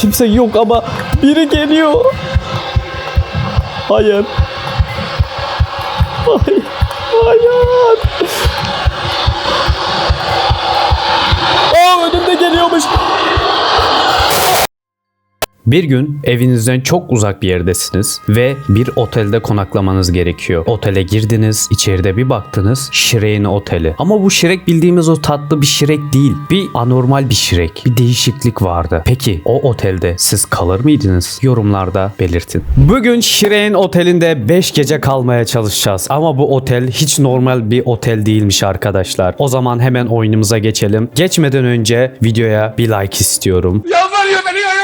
Kimse yok ama biri geliyor. Hayır. Hayır. Hayır. Aa önümde geliyormuş. Bir gün evinizden çok uzak bir yerdesiniz ve bir otelde konaklamanız gerekiyor. Otele girdiniz, içeride bir baktınız Shrek'in oteli. Ama bu Shrek bildiğimiz o tatlı bir Shrek değil. Bir anormal bir Shrek. Bir değişiklik vardı. Peki o otelde siz kalır mıydınız? Yorumlarda belirtin. Bugün Shrek'in otelinde 5 gece kalmaya çalışacağız. Ama bu otel hiç normal bir otel değilmiş arkadaşlar. O zaman hemen oyunumuza geçelim. Geçmeden önce videoya bir like istiyorum. Ya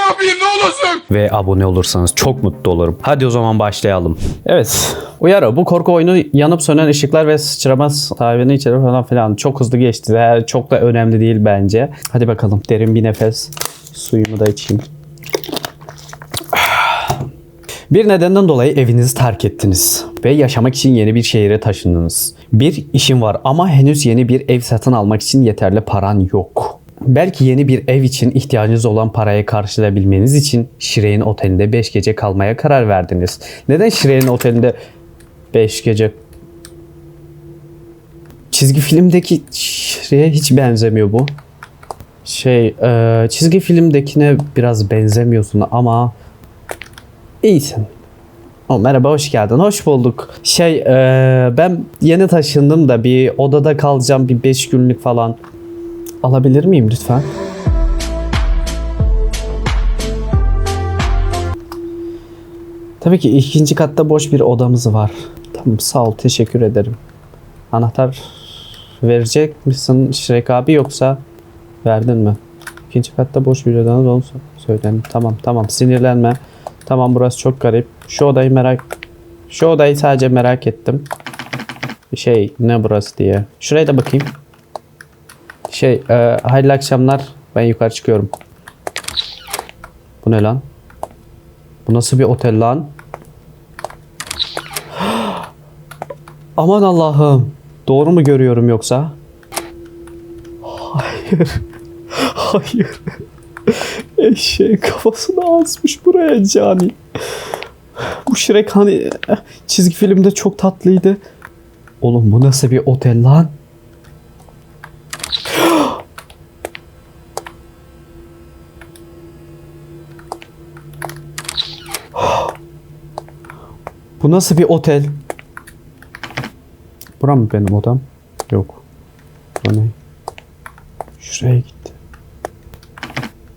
yapayım ne olursun. ve abone olursanız çok mutlu olurum. Hadi o zaman başlayalım. Evet. Uyarı. Bu korku oyunu yanıp sönen ışıklar ve sıçrama sahibini içerir falan filan. Çok hızlı geçti. Ve Çok da önemli değil bence. Hadi bakalım. Derin bir nefes. Suyumu da içeyim. Bir nedenden dolayı evinizi terk ettiniz ve yaşamak için yeni bir şehire taşındınız. Bir işin var ama henüz yeni bir ev satın almak için yeterli paran yok. Belki yeni bir ev için ihtiyacınız olan parayı karşılayabilmeniz için Şire'nin otelinde 5 gece kalmaya karar verdiniz. Neden Şire'nin otelinde 5 gece Çizgi filmdeki Şire'ye hiç benzemiyor bu. Şey, e, çizgi filmdekine biraz benzemiyorsun ama iyisin. O, merhaba hoş geldin. Hoş bulduk. Şey e, ben yeni taşındım da bir odada kalacağım bir 5 günlük falan. Alabilir miyim lütfen? Tabii ki ikinci katta boş bir odamız var. Tamam sağ ol teşekkür ederim. Anahtar verecek misin Şirek abi yoksa verdin mi? İkinci katta boş bir odanız olsa söyledim. Tamam tamam sinirlenme. Tamam burası çok garip. Şu odayı merak şu odayı sadece merak ettim. Şey ne burası diye. Şuraya da bakayım. Şey e, hayırlı akşamlar. Ben yukarı çıkıyorum. Bu ne lan? Bu nasıl bir otel lan? Aman Allah'ım. Doğru mu görüyorum yoksa? Hayır. Hayır. Eşeğin kafasını asmış buraya cani. Bu Shrek hani çizgi filmde çok tatlıydı. Oğlum bu nasıl bir otel lan? Bu nasıl bir otel? Bura mı benim odam? Yok. Bu ne? Şuraya gitti.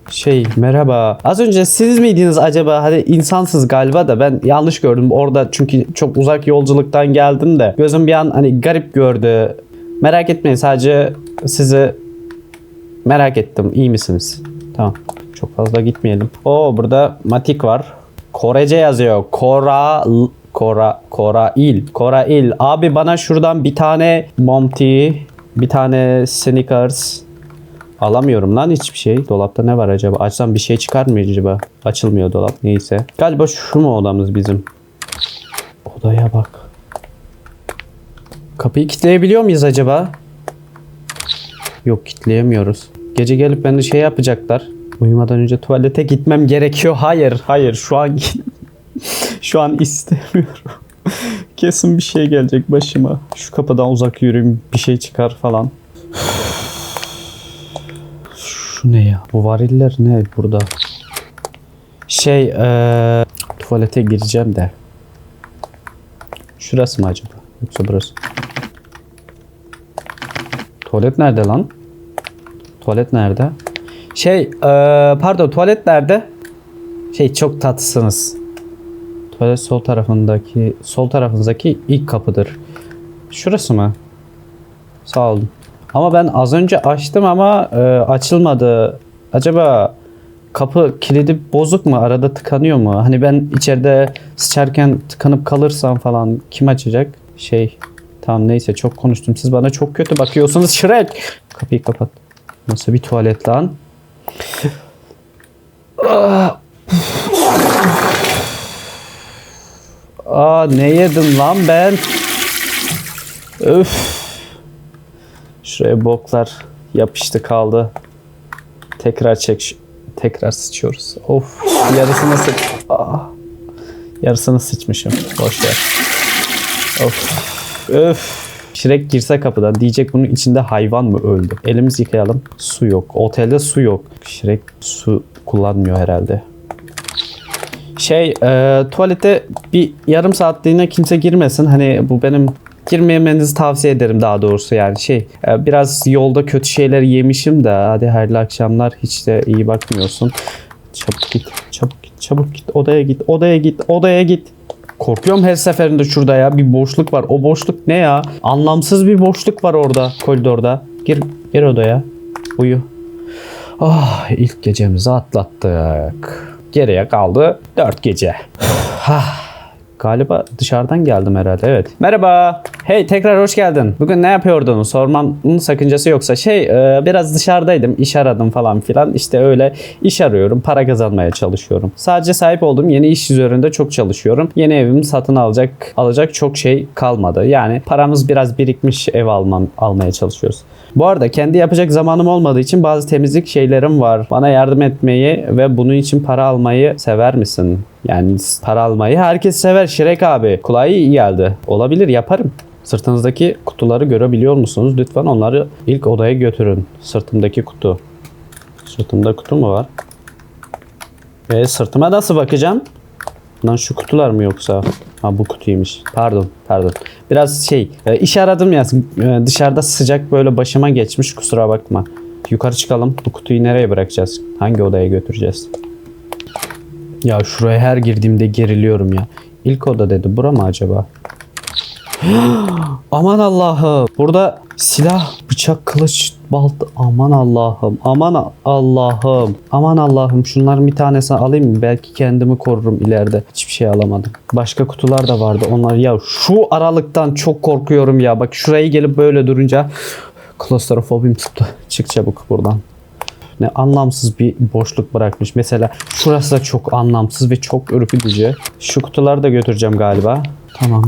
Şey merhaba. Az önce siz miydiniz acaba? Hadi insansız galiba da ben yanlış gördüm. Orada çünkü çok uzak yolculuktan geldim de. Gözüm bir an hani garip gördü. Merak etmeyin sadece sizi merak ettim. İyi misiniz? Tamam. Çok fazla gitmeyelim. Oo burada matik var. Korece yazıyor. Kora Kora Korail. Korail. Abi bana şuradan bir tane Monty, bir tane Snickers alamıyorum lan hiçbir şey. Dolapta ne var acaba? Açsam bir şey çıkar mı acaba? Açılmıyor dolap. Neyse. Galiba şu mu odamız bizim? Odaya bak. Kapıyı kilitleyebiliyor muyuz acaba? Yok kilitleyemiyoruz. Gece gelip beni şey yapacaklar. Uyumadan önce tuvalete gitmem gerekiyor. Hayır, hayır. Şu an şu an istemiyorum. Kesin bir şey gelecek başıma. Şu kapıdan uzak yürüyeyim, bir şey çıkar falan. Şu ne ya? Bu variller ne burada? Şey, eee tuvalete gireceğim de. Şurası mı acaba? Yoksa burası? Tuvalet nerede lan? Tuvalet nerede? Şey, eee, pardon tuvalet nerede? Şey çok tatlısınız. Tuvalet sol tarafındaki, sol tarafınızdaki ilk kapıdır. Şurası mı? Sağ olun. Ama ben az önce açtım ama e, açılmadı. Acaba kapı kilidi bozuk mu? Arada tıkanıyor mu? Hani ben içeride sıçarken tıkanıp kalırsam falan kim açacak? Şey tamam neyse çok konuştum. Siz bana çok kötü bakıyorsunuz. Şirek. Kapıyı kapat. Nasıl bir tuvalet lan? Aa ne yedim lan ben? Öf. Şuraya boklar yapıştı kaldı. Tekrar çek. Tekrar sıçıyoruz. Of yarısını sıç. Ah. Yarısını sıçmışım. Boş ver. Of. Öf. Şirek girse kapıdan diyecek bunun içinde hayvan mı öldü? Elimizi yıkayalım. Su yok. Otelde su yok. Şirek su kullanmıyor herhalde. Şey e, tuvalete bir yarım saatliğine kimse girmesin. Hani bu benim girmemenizi tavsiye ederim daha doğrusu yani şey e, biraz yolda kötü şeyler yemişim de hadi hayırlı akşamlar hiç de iyi bakmıyorsun. Çabuk git çabuk git çabuk git odaya git odaya git odaya git. Korkuyorum her seferinde şurada ya bir boşluk var. O boşluk ne ya? Anlamsız bir boşluk var orada koridorda. Gir gir odaya. Uyu. Ah ilk gecemizi atlattık. Geriye kaldı 4 gece. Galiba dışarıdan geldim herhalde evet. Merhaba. Hey tekrar hoş geldin. Bugün ne yapıyordun? Sormamın sakıncası yoksa şey e, biraz dışarıdaydım. iş aradım falan filan. İşte öyle iş arıyorum. Para kazanmaya çalışıyorum. Sadece sahip olduğum yeni iş üzerinde çok çalışıyorum. Yeni evimi satın alacak alacak çok şey kalmadı. Yani paramız biraz birikmiş ev almam almaya çalışıyoruz. Bu arada kendi yapacak zamanım olmadığı için bazı temizlik şeylerim var. Bana yardım etmeyi ve bunun için para almayı sever misin? Yani para almayı herkes sever Şirek abi. Kulağı iyi geldi. Olabilir yaparım. Sırtınızdaki kutuları görebiliyor musunuz? Lütfen onları ilk odaya götürün. Sırtımdaki kutu. Sırtımda kutu mu var? E sırtıma nasıl bakacağım? Lan şu kutular mı yoksa? Ha bu kutuymuş. Pardon, pardon. Biraz şey, e, iş aradım ya. e, Dışarıda sıcak böyle başıma geçmiş. Kusura bakma. Yukarı çıkalım. Bu kutuyu nereye bırakacağız? Hangi odaya götüreceğiz? Ya şuraya her girdiğimde geriliyorum ya. İlk oda dedi. Bura mı acaba? Aman Allah'ım. Burada silah, bıçak, kılıç, balta. Aman Allah'ım. Aman Allah'ım. Aman Allah'ım. Şunların bir tanesini alayım mı? Belki kendimi korurum ileride. Hiçbir şey alamadım. Başka kutular da vardı. Onlar ya şu aralıktan çok korkuyorum ya. Bak şuraya gelip böyle durunca klostrofobim tuttu. Çık çabuk buradan ne anlamsız bir boşluk bırakmış. Mesela şurası da çok anlamsız ve çok ürkütücü. Şu kutuları da götüreceğim galiba. Tamam.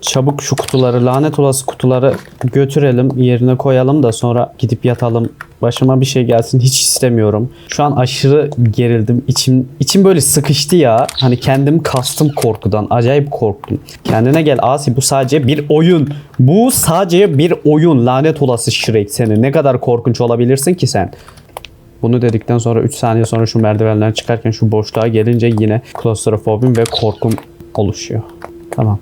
Çabuk şu kutuları, lanet olası kutuları götürelim, yerine koyalım da sonra gidip yatalım. Başıma bir şey gelsin hiç istemiyorum. Şu an aşırı gerildim. İçim içim böyle sıkıştı ya. Hani kendim kastım korkudan. Acayip korktum. Kendine gel Asi bu sadece bir oyun. Bu sadece bir oyun. Lanet olası Shrek seni. Ne kadar korkunç olabilirsin ki sen? Bunu dedikten sonra 3 saniye sonra şu merdivenler çıkarken şu boşluğa gelince yine klostrofobim ve korkum oluşuyor. Tamam.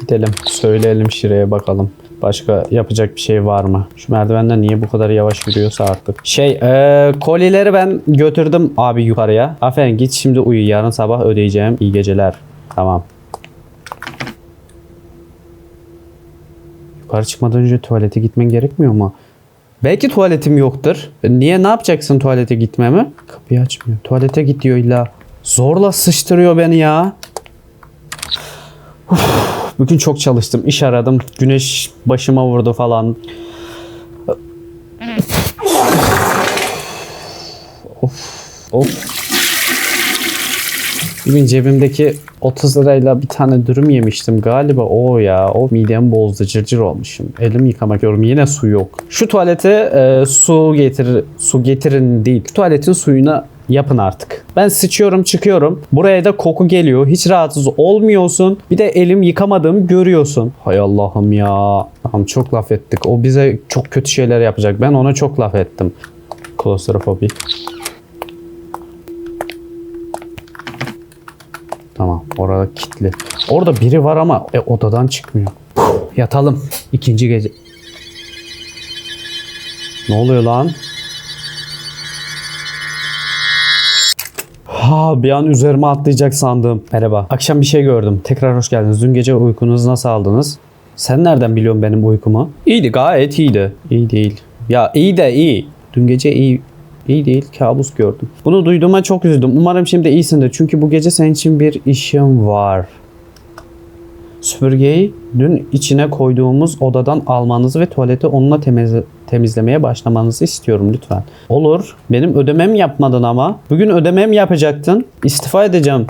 Gidelim. Söyleyelim Şire'ye bakalım. Başka yapacak bir şey var mı? Şu merdivenler niye bu kadar yavaş yürüyorsa artık. Şey, eee kolileri ben götürdüm abi yukarıya. Aferin git şimdi uyu. Yarın sabah ödeyeceğim. İyi geceler. Tamam. Yukarı çıkmadan önce tuvalete gitmen gerekmiyor mu? Belki tuvaletim yoktur. Niye ne yapacaksın tuvalete gitmemi? Kapıyı açmıyor. Tuvalete git diyor illa. Zorla sıçtırıyor beni ya. Uf, bugün çok çalıştım. iş aradım. Güneş başıma vurdu falan. Of. Of. Bugün cebimdeki 30 lirayla bir tane dürüm yemiştim. Galiba o ya. O midem bozdu. Cırcır olmuşum. Elim yıkamak istiyorum. Yine su yok. Şu tuvalete e, su getir su getirin değil. Tuvaletin suyuna yapın artık. Ben sıçıyorum çıkıyorum. Buraya da koku geliyor. Hiç rahatsız olmuyorsun. Bir de elim yıkamadığımı görüyorsun. Hay Allah'ım ya. Tamam çok laf ettik. O bize çok kötü şeyler yapacak. Ben ona çok laf ettim. Klostrofobi. Tamam orada kilitli. Orada biri var ama e, odadan çıkmıyor. Yatalım. İkinci gece. Ne oluyor lan? Ha bir an üzerime atlayacak sandım. Merhaba. Akşam bir şey gördüm. Tekrar hoş geldiniz. Dün gece uykunuzu nasıl aldınız? Sen nereden biliyorsun benim uykumu? İyiydi gayet iyiydi. İyi değil. Ya iyi de iyi. Dün gece iyi İyi değil kabus gördüm. Bunu duyduğuma çok üzüldüm. Umarım şimdi iyisindir. Çünkü bu gece senin için bir işim var. Süpürgeyi dün içine koyduğumuz odadan almanızı ve tuvaleti onunla temiz- temizlemeye başlamanızı istiyorum lütfen. Olur. Benim ödemem yapmadın ama. Bugün ödemem yapacaktın. İstifa edeceğim.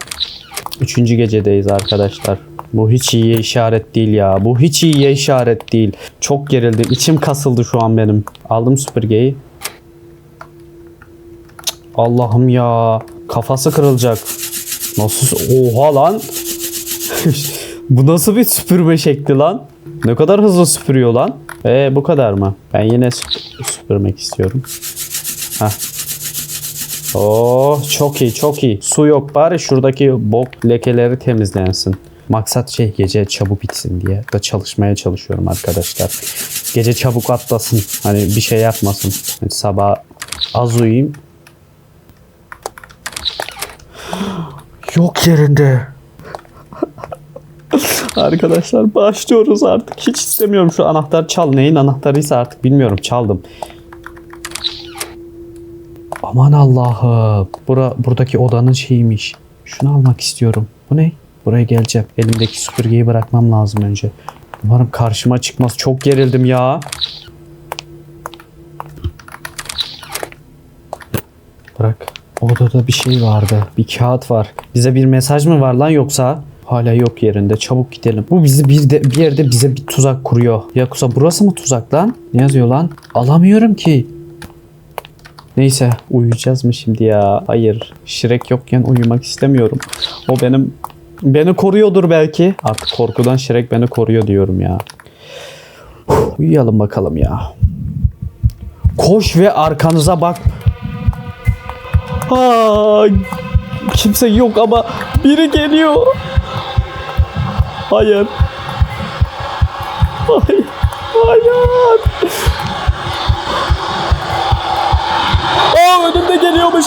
Üçüncü gecedeyiz arkadaşlar. Bu hiç iyi işaret değil ya. Bu hiç iyi işaret değil. Çok gerildim. İçim kasıldı şu an benim. Aldım süpürgeyi. Allah'ım ya. Kafası kırılacak. Nasıl? Oha lan. bu nasıl bir süpürme şekli lan? Ne kadar hızlı süpürüyor lan? Ee bu kadar mı? Ben yine süp- süpürmek istiyorum. Hah. Oh çok iyi çok iyi. Su yok bari şuradaki bok lekeleri temizlensin. Maksat şey gece çabuk bitsin diye da çalışmaya çalışıyorum arkadaşlar. Gece çabuk atlasın. Hani bir şey yapmasın. Hani sabah az uyuyayım. Yok yerinde. Arkadaşlar başlıyoruz artık. Hiç istemiyorum şu anahtar çal. Neyin anahtarıysa artık bilmiyorum. Çaldım. Aman Allah'ım. Bura, buradaki odanın şeyiymiş. Şunu almak istiyorum. Bu ne? Buraya geleceğim. Elimdeki süpürgeyi bırakmam lazım önce. Umarım karşıma çıkmaz. Çok gerildim ya. Bırak. Odada bir şey vardı. Bir kağıt var. Bize bir mesaj mı var lan yoksa? Hala yok yerinde. Çabuk gidelim. Bu bizi bir, de, bir yerde bize bir tuzak kuruyor. Yakuza burası mı tuzak lan? Ne yazıyor lan? Alamıyorum ki. Neyse uyuyacağız mı şimdi ya? Hayır. Şirek yokken uyumak istemiyorum. O benim beni koruyordur belki. Artık korkudan Şirek beni koruyor diyorum ya. Uyuyalım bakalım ya. Koş ve arkanıza bak. Aa, kimse yok ama biri geliyor. Hayır. Hayır. Hayır. Aa önümde geliyormuş.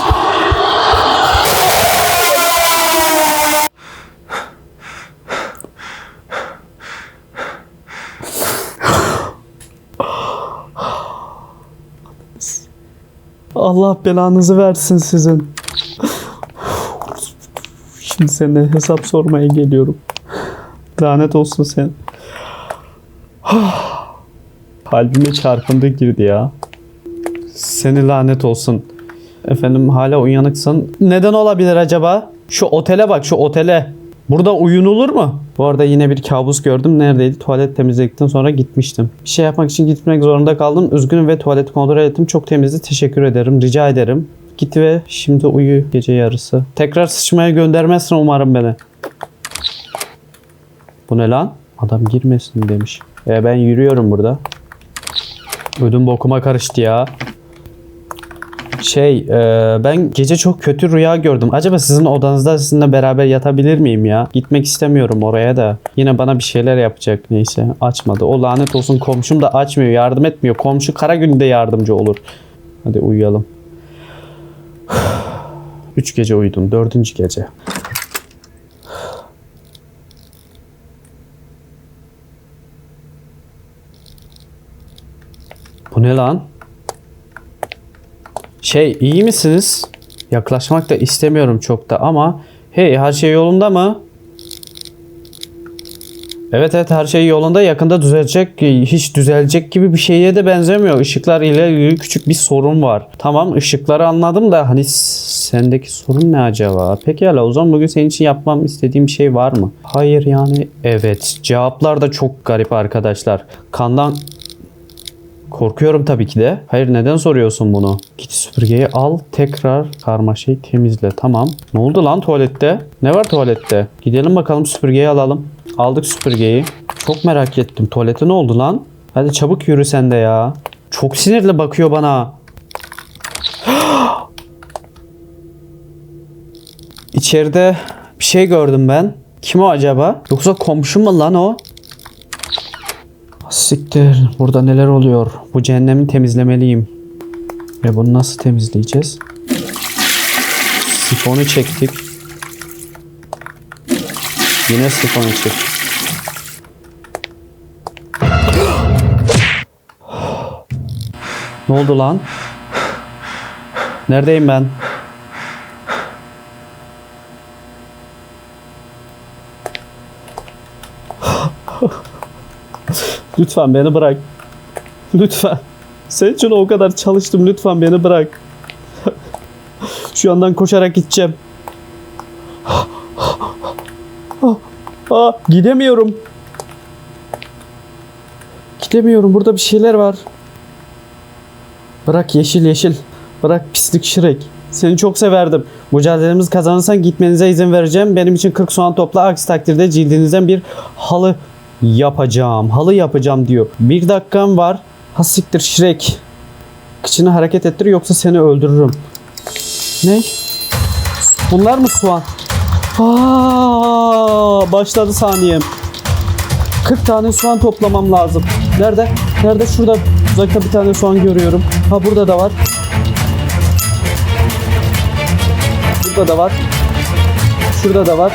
Allah belanızı versin sizin. Şimdi seninle hesap sormaya geliyorum. Lanet olsun sen. Kalbime çarpıntı girdi ya. Seni lanet olsun. Efendim hala uyanıksın. Neden olabilir acaba? Şu otele bak şu otele. Burada uyunulur mu? Bu arada yine bir kabus gördüm. Neredeydi? Tuvalet temizledikten sonra gitmiştim. Bir şey yapmak için gitmek zorunda kaldım. Üzgünüm ve tuvaleti kontrol ettim. Çok temizdi. Teşekkür ederim. Rica ederim. Git ve şimdi uyu gece yarısı. Tekrar sıçmaya göndermezsin umarım beni. Bu ne lan? Adam girmesin demiş. E ben yürüyorum burada. Ödüm bokuma karıştı ya. Şey, e, ben gece çok kötü rüya gördüm. Acaba sizin odanızda sizinle beraber yatabilir miyim ya? Gitmek istemiyorum oraya da. Yine bana bir şeyler yapacak. Neyse, açmadı. O lanet olsun komşum da açmıyor, yardım etmiyor. Komşu kara günde yardımcı olur. Hadi uyuyalım. Üç gece uyudum. Dördüncü gece. Bu ne lan? Şey iyi misiniz? Yaklaşmak da istemiyorum çok da ama hey her şey yolunda mı? Evet evet her şey yolunda yakında düzelecek hiç düzelecek gibi bir şeye de benzemiyor. Işıklar ile ilgili küçük bir sorun var. Tamam ışıkları anladım da hani sendeki sorun ne acaba? Pekala o zaman bugün senin için yapmam istediğim şey var mı? Hayır yani evet cevaplar da çok garip arkadaşlar. Kandan Korkuyorum tabii ki de. Hayır neden soruyorsun bunu? Git süpürgeyi al tekrar karmaşayı temizle. Tamam. Ne oldu lan tuvalette? Ne var tuvalette? Gidelim bakalım süpürgeyi alalım. Aldık süpürgeyi. Çok merak ettim. Tuvalete ne oldu lan? Hadi çabuk yürü sen de ya. Çok sinirli bakıyor bana. İçeride bir şey gördüm ben. Kim o acaba? Yoksa komşum mu lan o? Siktir. Burada neler oluyor? Bu cehennemi temizlemeliyim. Ve bunu nasıl temizleyeceğiz? Sifonu çektik. Yine sifonu çek. ne oldu lan? Neredeyim ben? Lütfen beni bırak. Lütfen. Senin için o kadar çalıştım. Lütfen beni bırak. Şu yandan koşarak gideceğim. Aa, gidemiyorum. Gidemiyorum. Burada bir şeyler var. Bırak yeşil yeşil. Bırak pislik şirek. Seni çok severdim. Mücadelemiz kazanırsan gitmenize izin vereceğim. Benim için 40 soğan topla. Aksi takdirde cildinizden bir halı yapacağım. Halı yapacağım diyor. Bir dakikam var. Ha siktir Shrek. Kıçını hareket ettir yoksa seni öldürürüm. Ne? Bunlar mı soğan? Aa, başladı saniyem. 40 tane soğan toplamam lazım. Nerede? Nerede? Şurada uzakta bir tane soğan görüyorum. Ha burada da var. Burada da var. Şurada da var.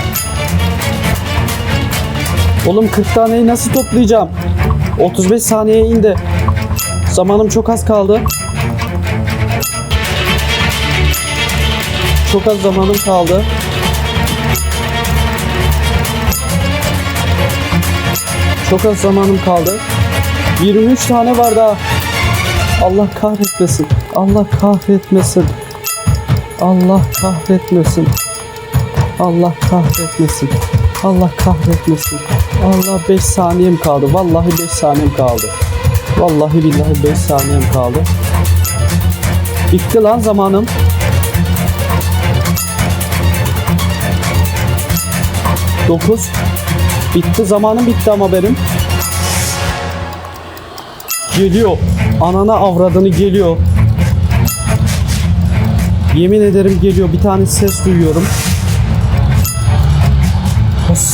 Oğlum 40 taneyi nasıl toplayacağım? 35 saniyeye indi. Zamanım çok az kaldı. Çok az zamanım kaldı. Çok az zamanım kaldı. 23 tane var daha. Allah kahretmesin. Allah kahretmesin. Allah kahretmesin. Allah kahretmesin. Allah kahretmesin. Allah 5 saniyem kaldı. Vallahi 5 saniyem kaldı. Vallahi billahi 5 saniyem kaldı. Bitti lan zamanım. Dokuz. Bitti zamanım bitti ama benim. Geliyor. Anana avradını geliyor. Yemin ederim geliyor. Bir tane ses duyuyorum.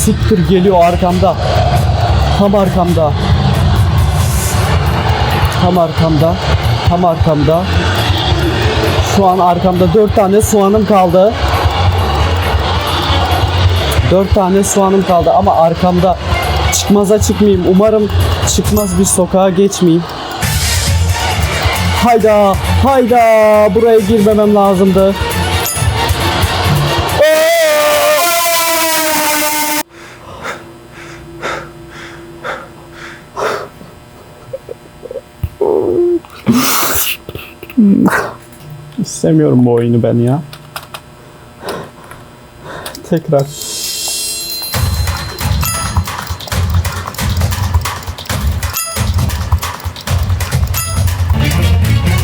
Siktir geliyor arkamda. Tam arkamda. Tam arkamda. Tam arkamda. Şu an arkamda dört tane soğanım kaldı. Dört tane soğanım kaldı ama arkamda çıkmaza çıkmayayım. Umarım çıkmaz bir sokağa geçmeyeyim. Hayda, hayda. Buraya girmemem lazımdı. İstemiyorum bu oyunu ben ya. Tekrar.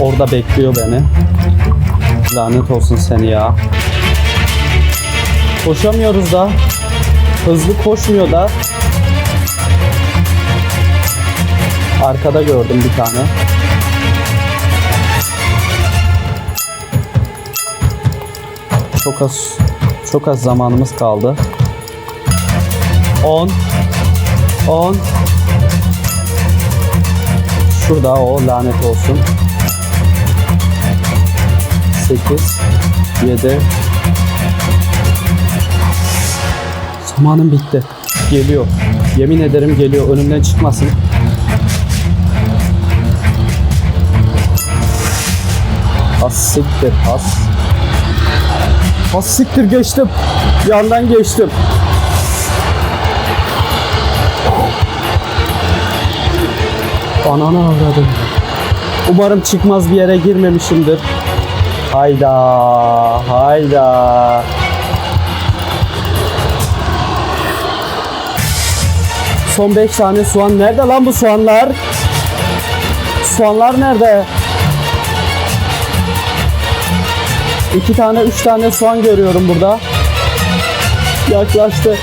Orada bekliyor beni. Lanet olsun seni ya. Koşamıyoruz da. Hızlı koşmuyor da. Arkada gördüm bir tane. Çok az çok az zamanımız kaldı. 10 10 Şurada o lanet olsun. 8 7 Zamanım bitti. Geliyor. Yemin ederim geliyor. Önümden çıkmasın. Has siktir. Siktir geçtim. Yandan geçtim. Ananı avradım. Umarım çıkmaz bir yere girmemişimdir. Hayda, hayda. Son 5 tane soğan. Nerede lan bu soğanlar? Soğanlar nerede? İki tane, üç tane soğan görüyorum burada. Yaklaştı.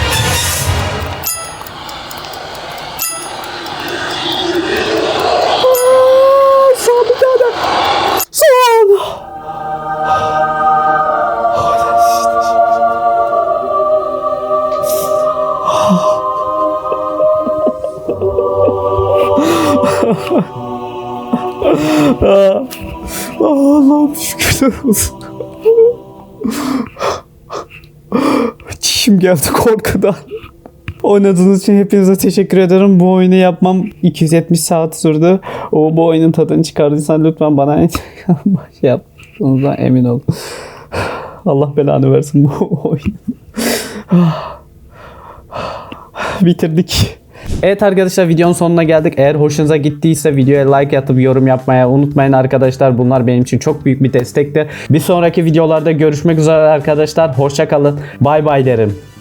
Aa, Son bir tane. Son. Allah'ım şükürler olsun. Çişim geldi korkudan. Oynadığınız için hepinize teşekkür ederim. Bu oyunu yapmam 270 saat sürdü. O bu oyunun tadını çıkardıysan lütfen bana şey yaptığınızdan emin ol. Allah belanı versin bu oyunu. Bitirdik. Evet arkadaşlar videonun sonuna geldik. Eğer hoşunuza gittiyse videoya like atıp yorum yapmaya unutmayın arkadaşlar. Bunlar benim için çok büyük bir destektir. Bir sonraki videolarda görüşmek üzere arkadaşlar. Hoşçakalın. Bay bay derim.